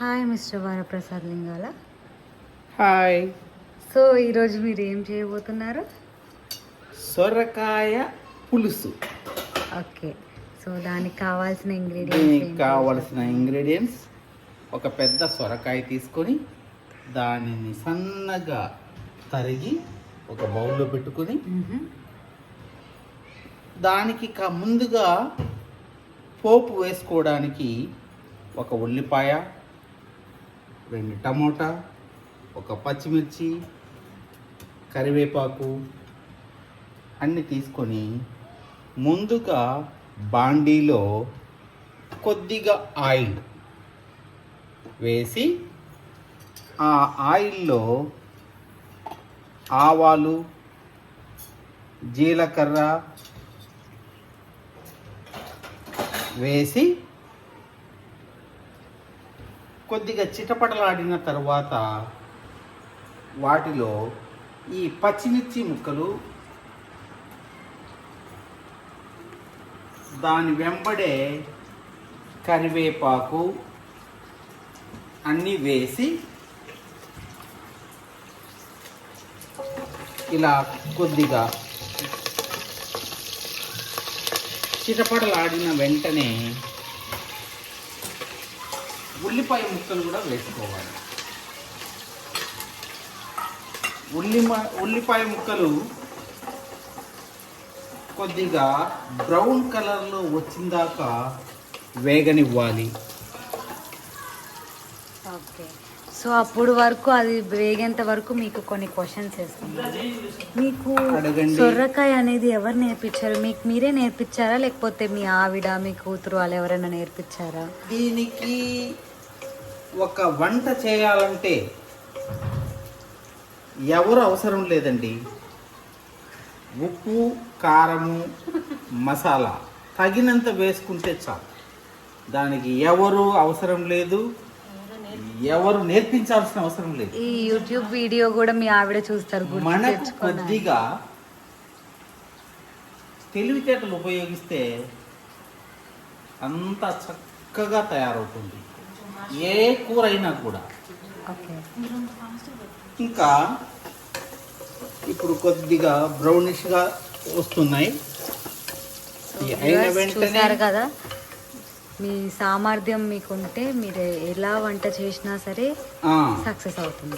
Hi mister Varaprasad Lingala hi so ఈరోజు మీరు ఏం చేయబోతున్నారు? సొరకాయ పులుసు. ఓకే సో దానికి కావాల్సిన ఇంగ్రీడియంట్స్ కావలసిన ఇంగ్రీడియంట్స్ ఒక పెద్ద సొరకాయ తీసుకొని దానిని సన్నగా తరిగి ఒక బౌల్లో పెట్టుకొని దానికి ముందుగా పోపు వేసుకోవడానికి ఒక ఉల్లిపాయ రెండు టమోటా ఒక పచ్చిమిర్చి కరివేపాకు అన్నీ తీసుకొని ముందుగా బాండీలో కొద్దిగా ఆయిల్ వేసి ఆ ఆయిల్లో ఆవాలు జీలకర్ర వేసి కొద్దిగా చిటపటలాడిన తర్వాత వాటిలో ఈ పచ్చిమిర్చి ముక్కలు దాని వెంబడే కరివేపాకు అన్నీ వేసి ఇలా కొద్దిగా చిటపటలాడిన వెంటనే ఉల్లిపాయ ముక్కలు కూడా వేసుకోవాలి. ఉల్లిమ ఉల్లిపాయ ముక్కలు కొద్దిగా బ్రౌన్ కలర్లో వచ్చిందాక వేగనివ్వాలి. ఓకే. సో అప్పుడు వరకు అది వేగేంత వరకు మీకు కొన్ని క్వశ్చన్స్ వేస్తున్నాను మీకు. సొర్రకాయ అనేది ఎవరు నేర్పించారు? మీకు మీరే నేర్పించారా? లేకపోతే మీ ఆవిడ మీ కూతురు వాళ్ళు ఎవరైనా నేర్పించారా? దీనికి ఒక వంట చేయాలంటే ఎవరు అవసరం లేదండి. ఉప్పు కారము మసాలా తగినంత వేసుకుంటే చాలు. దానికి ఎవరు అవసరం లేదు. ఎవరు నేర్పించాల్సిన అవసరం లేదు. ఈ యూట్యూబ్ వీడియో కూడా మీ ఆవిడ చూస్తారు మనకు తెచ్చుకోవడానికి. కొద్దిగా తెలివితేటలు ఉపయోగిస్తే అంత చక్కగా తయారవుతుంది. ఏ కూర అయినా కూడా ఇంకా ఇప్పుడు కొద్దిగా బ్రౌనిష్గా వస్తున్నాయి. చూసారు కదా మీ సామర్థ్యం మీకుంటే మీరు ఎలా వంట చేసినా సరే సక్సెస్ అవుతుంది.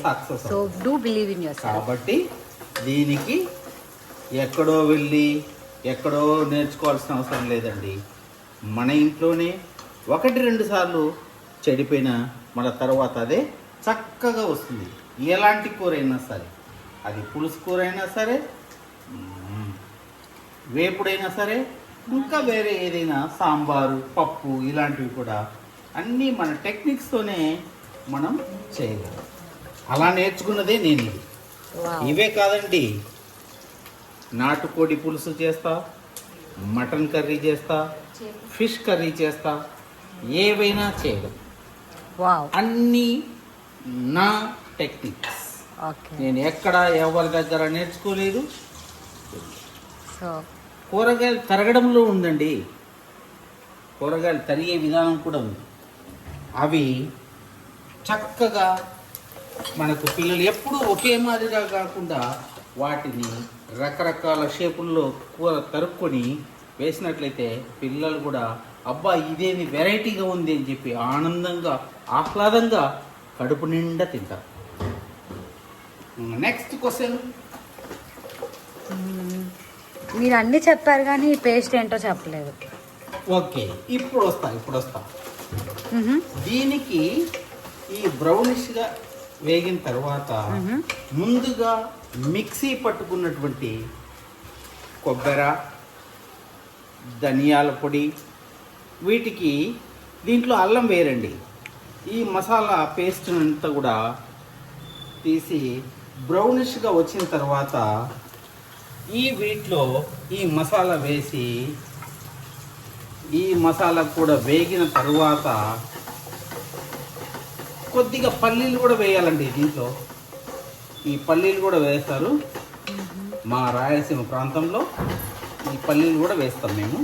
So do believe in your self కాబట్టి దీనికి ఎక్కడో వెళ్ళి ఎక్కడో నేర్చుకోవాల్సిన అవసరం లేదండి. మన ఇంట్లోనే ఒకటి రెండు సార్లు చెడిపోయిన మన తర్వాత అదే చక్కగా వస్తుంది. ఎలాంటి కూర అయినా సరే అది పులుసు కూర అయినా సరే వేపుడైనా సరే ఇంకా వేరే ఏదైనా సాంబారు పప్పు ఇలాంటివి కూడా అన్నీ మన టెక్నిక్స్తోనే మనం చేయగలం. అలా నేర్చుకున్నదే నేను ఇది. ఇవే కాదండి. నాటుకోడి పులుసు చేస్తా మటన్ కర్రీ చేస్తా ఫిష్ కర్రీ చేస్తా ఏవైనా చేయగలం అన్నీ నా టెక్నిక్స్ నేను ఎక్కడ ఎవరి దగ్గర నేర్చుకోలేదు. కూరగాయలు తరగడంలో ఉందండి. కూరగాయలు తరిగే విధానం కూడా ఉంది. అవి చక్కగా మనకు పిల్లలు ఎప్పుడూ ఒకే మాదిరిగా కాకుండా వాటిని రకరకాల షేపుల్లో కూర తరుక్కొని వేసినట్లయితే పిల్లలు కూడా అబ్బా ఇదేమి వెరైటీగా ఉంది అని చెప్పి ఆనందంగా ఆహ్లాదంగా కడుపు నిండా తింటారు నెక్స్ట్ క్వశ్చన్. మీరు అన్ని చెప్పారు కానీ ఈ పేస్ట్ ఏంటో చెప్పలేదు ఓకే ఇప్పుడు వస్తా ఇప్పుడు వస్తా. దీనికి ఈ బ్రౌనిష్గా వేగిన తర్వాత. ముందుగా మిక్సీ పట్టుకున్నటువంటి కొబ్బరి ధనియాల పొడి వీటికి దీంట్లో అల్లం వేరండి. ఈ మసాలా పేస్ట్ అంతా కూడా తీసి బ్రౌనిష్గా వచ్చిన తర్వాత ఈ వీటిలో ఈ మసాలా వేసి ఈ మసాలా కూడా వేగిన తర్వాత కొద్దిగా పల్లీలు కూడా వేయాలండి దీంట్లో. ఈ పల్లీలు కూడా వేస్తారు. మా రాయలసీమ ప్రాంతంలో ఈ పల్లీలు కూడా వేస్తాం మేము.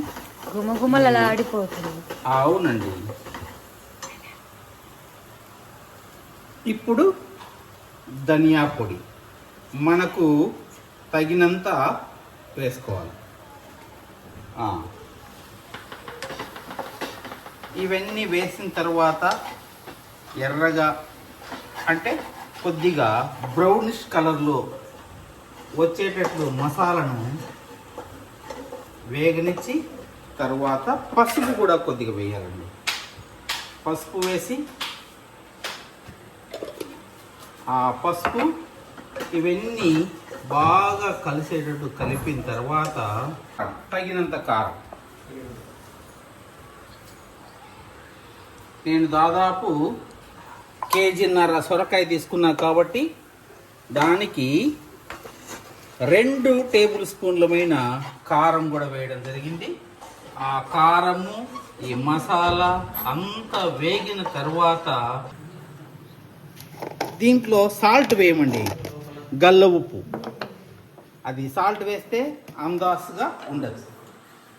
గుమగుమలు అలా ఆడిపోతుంది. అవునండి. ఇప్పుడు ధనియా పొడి మనకు తగినంత వేసుకోవాలి. ఇవన్నీ వేసిన తర్వాత ఎర్రగా అంటే కొద్దిగా బ్రౌనిష్ కలర్లో వచ్చేటట్లు మసాలను వేగనిచ్చి తర్వాత పసుపు కూడా కొద్దిగా వేయాలండి. పసుపు వేసి ఆ పసుపు ఇవన్నీ బాగా కలిసేటట్టు కలిపిన తర్వాత తగినంత కారం. నేను దాదాపు కేజీన్నర సొరకాయ తీసుకున్నా కాబట్టి దానికి రెండు టేబుల్ స్పూన్లమైన కారం కూడా వేయడం జరిగింది. ఆ కారము ఈ మసాలా అంతా వేగిన తర్వాత దీంట్లో సాల్ట్ వేయమండి. గల్ల ఉప్పు. అది సాల్ట్ వేస్తే అందాసుగా ఉండదు.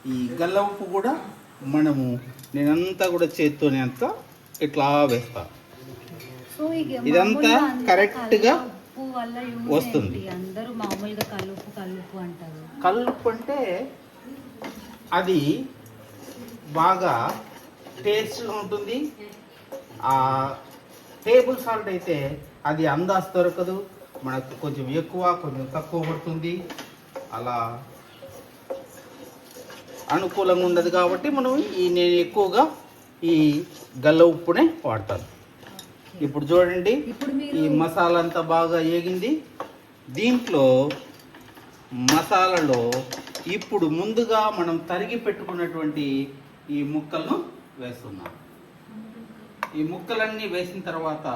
ఈ గల్ల ఉప్పు కూడా మనము నేనంతా కూడా చేత్తోనే అంతా ఇట్లా వేస్తా. ఇదంతా మామూలుగా అందరూ correct గా కల్లుప్పు వల్ల యూజ్ వస్తుంది. అందరూ మామూలుగా కలుపు కలుపు అంటారు. కల్లుప్పు అంటే అది బాగా టేస్ట్గా ఉంటుంది. ఆ టేబుల్ సాల్ట్ అయితే అది అందాజు దొరకదు. మనకు కొంచెం ఎక్కువ కొంచెం తక్కువ పడుతుంది. అలా అనుకూలంగా ఉండదు కాబట్టి మనం ఈ నేను ఎక్కువగా ఈ గల్ల ఉప్పునే వాడతాను. ఇప్పుడు చూడండి ఈ మసాలా అంతా బాగా ఏగింది. దీంట్లో మసాలాలో ఇప్పుడు ముందుగా మనం తరిగి పెట్టుకున్నటువంటి ఈ ముక్కలను వేస్తున్నాం. ఈ ముక్కలన్నీ వేసిన తర్వాత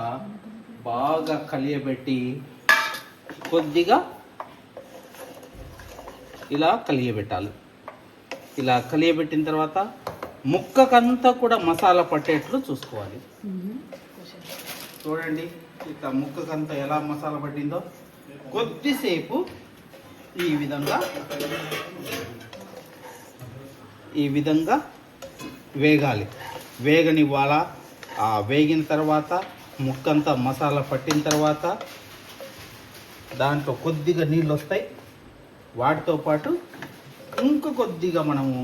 బాగా కలియబెట్టి కొద్దిగా ఇలా కలియబెట్టాలి. ఇలా కలియబెట్టిన తర్వాత ముక్కకంతా కూడా మసాలా పట్టేట్లు చూసుకోవాలి. చూడండి ఇట్లా ముక్కకంతా ఎలా మసాలా పట్టిందో. కొద్దిసేపు ఈ విధంగా ఈ విధంగా వేగాలి. వేగనివ్వాలా? ఆ వేగిన తర్వాత ముక్కంతా మసాలా పట్టిన తర్వాత దాంట్లో కొద్దిగా నీళ్ళు వస్తాయి. వాటితో పాటు ఇంక కొద్దిగా మనము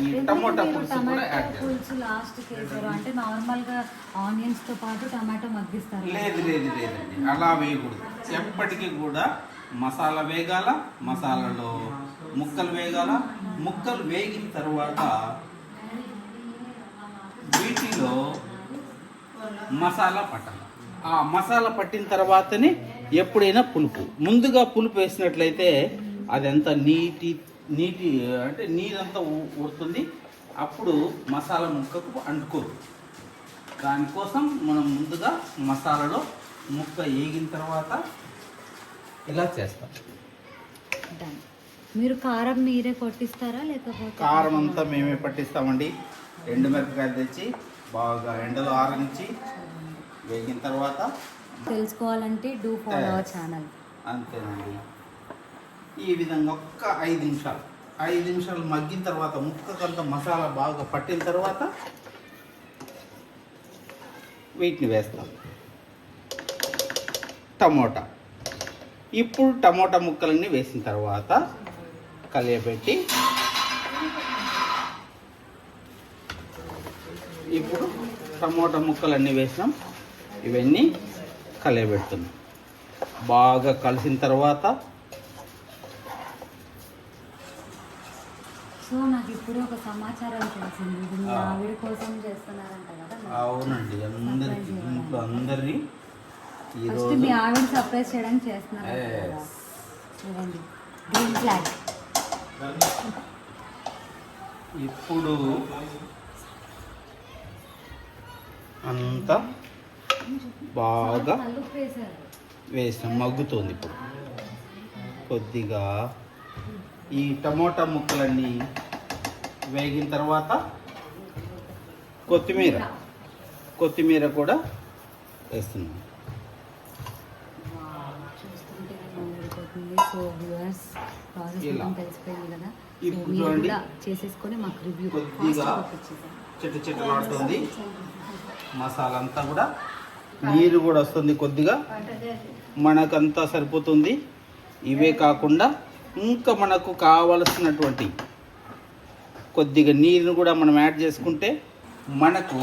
ఈ టమోటా పులుసు కూడా యాడ్ టమాటా చేస్తాం. పులుసు లాస్ట్ వేసారు. అంటే నార్మల్గా ఆనియన్స్తో పాటు టమాటో మగ్గిస్తారు. లేదు లేదు లేదండి అలా వేయకూడదు. ఎప్పటికీ కూడా మసాలా వేగాల? మసాలాలో ముక్కలు వేగాల? ముక్కలు వేగిన తర్వాత వీటిలో మసాలా పట్టాలి. ఆ మసాలా పట్టిన తర్వాతనే ఎప్పుడైనా పులుపు. ముందుగా పులుపు వేసినట్లయితే అదంతా నీటి నీటి అంటే నీరంతా ఊరుతుంది. అప్పుడు మసాలా ముక్కకు అంటుకోదు. దానికోసం మనం ముందుగా మసాలాలో ముక్క వేగిన తర్వాత ఇలా చేస్తాం. మీరు కారం మీరే కొట్టిస్తారా లేకపోతే కారం అంతా మేమే పట్టిస్తామండి. ఎండు మిరపకాయలు తెచ్చి బాగా ఎండలో ఆరనిచ్చి వేగిన తర్వాత తెలుసుకోవాలంటే డూ ఫాలో. ఛానల్ అంతేనండి. ఈ విధంగా ఒక్క ఐదు నిమిషాలు. ఐదు నిమిషాలు మగ్గిన తర్వాత ముక్కకంత మసాలా బాగా పట్టిన తర్వాత వీటిని వేస్తాం. టమోటా. ఇప్పుడు టమోటా ముక్కలన్నీ వేసిన తర్వాత కలియబెట్టి ఇప్పుడు టమోటా ముక్కలన్నీ వేసినాం. ఇవన్నీ కలియబెడుతున్నాం. బాగా కలిసిన తర్వాత సో నాకు ఇప్పుడు ఒక సమాచారం తెలిసింది. ఇది మీ ఆ. ఆవిడ కోసం చేస్తున్నారంట కదా అవునండి. అందరికి ఇంట్లో అందరినీ ఫస్ట్ ఈరోజు మీ ఆవిడ సర్ప్రైజ్ చేయడానికి చేస్తున్నారు. Yes. చూడండి. గ్రీన్ ఫ్లాగ్ ఇప్పుడు అంతా బాగా వేసాం మగ్గుతుంది ఇప్పుడు. కొద్దిగా ఈ టమోటా ముక్కలన్నీ వేగిన తర్వాత కొత్తిమీర. కొత్తిమీర కూడా వేస్తున్నాం. So viewers process. మొత్తం తెలిసిపోయింది కదా. మీరు. కూడా చేసేసుకొని మాకు రివ్యూ కొద్దిగా ఫాస్ట్ చిట్టు చిట్టులాడుతుంది మసాలా అంతా కూడా నీరు కూడా వస్తుంది కొద్దిగా. మనకంతా సరిపోతుంది. ఇవే కాకుండా ఇంకా మనకు కావలసినటువంటి కొద్దిగా నీరుని కూడా మనం యాడ్ చేసుకుంటే మనకు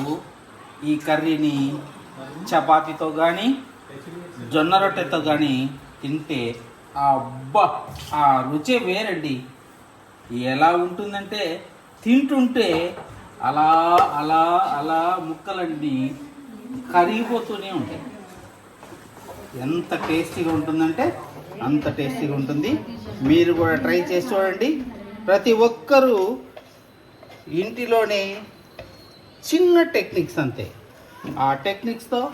ఈ కర్రీని చపాతీతో కానీ జొన్న రొట్టెతో కానీ తింటే అబ్బా ఆ రుచే వేరండి. ఎలా ఉంటుందంటే తింటుంటే అలా అలా అలా ముక్కలన్నీ కరిగిపోతూనే ఉంటాయి. ఎంత టేస్టీగా ఉంటుందంటే అంత టేస్టీగా ఉంటుంది. మీరు కూడా ట్రై చేసి చూడండి. ప్రతి ఒక్కరూ ఇంటిలోనే చిన్న టెక్నిక్స్ అంతే. ఆ టెక్నిక్స్తో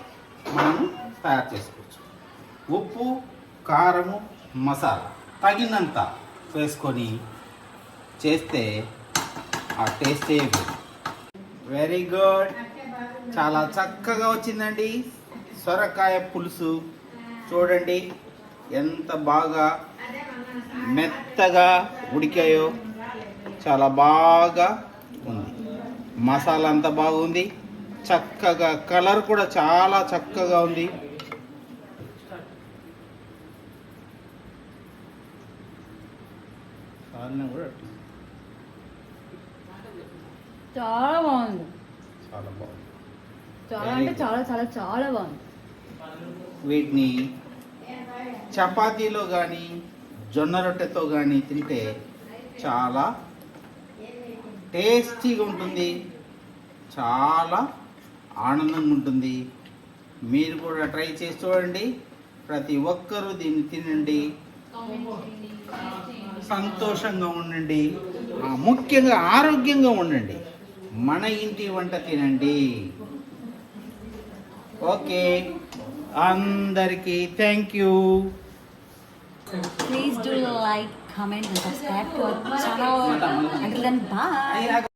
మనం తయారు చేసుకోవచ్చు. ఉప్పు కారము మసాలా తగినంత వేసుకొని చేస్తే ఆ టేస్టే వెరీ. గుడ్ చాలా చక్కగా వచ్చిందండి. సొరకాయ పులుసు. చూడండి ఎంత బాగా మెత్తగా ఉడికాయో. చాలా బాగా ఉంది. మసాలా అంతా బాగుంది. చక్కగా కలర్ కూడా చాలా చక్కగా ఉంది. కారణం కూడా అట్లా. చాలా బాగుంది. చాలా బాగుంది. చాలా అంటే చాలా చాలా చాలా బాగుంది. వీటిని చపాతీలో కానీ జొన్న రొట్టెతో కానీ తింటే చాలా టేస్టీగా ఉంటుంది. చాలా ఆనందంగా ఉంటుంది. మీరు కూడా ట్రై చేసి చూడండి. ప్రతి ఒక్కరూ దీన్ని తినండి. సంతోషంగా ఉండండి. ముఖ్యంగా ఆరోగ్యంగా ఉండండి. మన ఇంటి వంట తినండి. ఓకే. అందరికి thank you please do like comment and subscribe to our channel